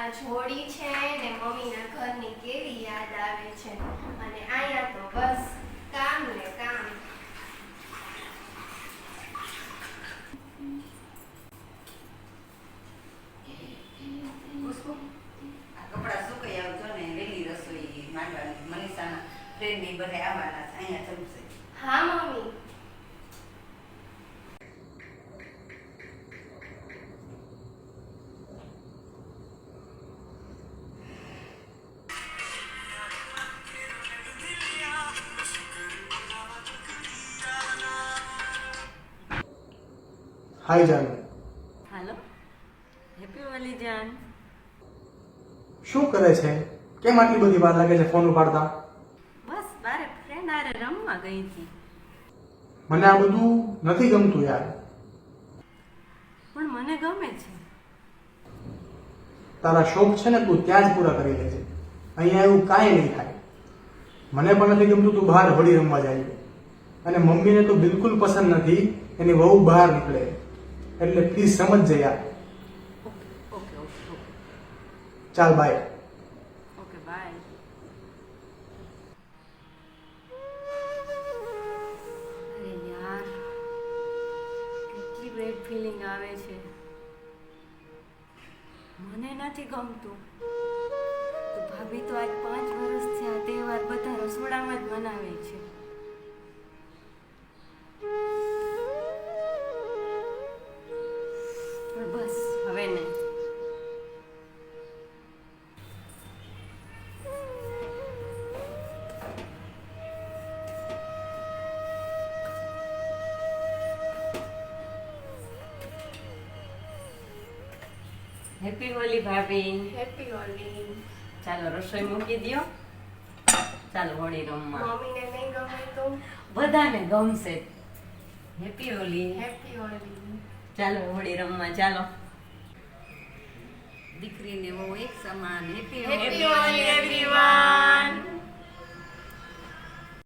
આજ હોળી છે ને મમ્મીના ઘરની કેવી યાદ આવે છે. અને અહીંયા તો બસ કામ ને કામ. કપડાં સુકાઈ આવજો ને વેલી રસોઈ માંડવાની. મનીષાના ફ્રેન્ડની બધા આવવાના અહીંયા જમશે. હા મમ્મી. હાય જાનુ હેલો હેપી વાલી જાન શું કરે છે? કેમ આટલી બધી વાર લાગે છે ફોન ઉપાડતા? બસ બારે ફ્રેન્ડ આરે રમવા ગઈ હતી. મને આ બધું નથી ગમતું યાર. પણ મને ગમે છે. તારા શોખ છે ને તું ત્યાં જ પૂરા કરી લેજે. અહીંયા એવું કાંઈ નહીં થાય. મને પણ નથી ગમતું તું બહાર હોળી રમવા જાય. અને મમ્મીને તો બિલકુલ પસંદ નથી. એની વહુ બહાર નીકળે. એટલે પ્લીઝ સમજ જયા. ઓકે ચાલ બાય અરે યાર, કેટલી બેડ ફિલિંગ આવે છે. મને નથી ગમતું. તો ભાભી તો આજ પાંચ વર્ષથી આ તહેવાર બધા રસોડામાં જ મનાવે છે. પણ બસ હવે નહીં. હેપી હોલી ભાભી. હેપી હોલી ચાલો રસોઈ મૂકી દ્યો. ચાલો હોળી રમવા. મમ્મીને નહીં ગમે તો? બધાને ગમશે. હેપી હોલી હેપી હોળી ચાલો હોળી રમવા ચાલો દીકરીને બહુ એક સમાન હેપી.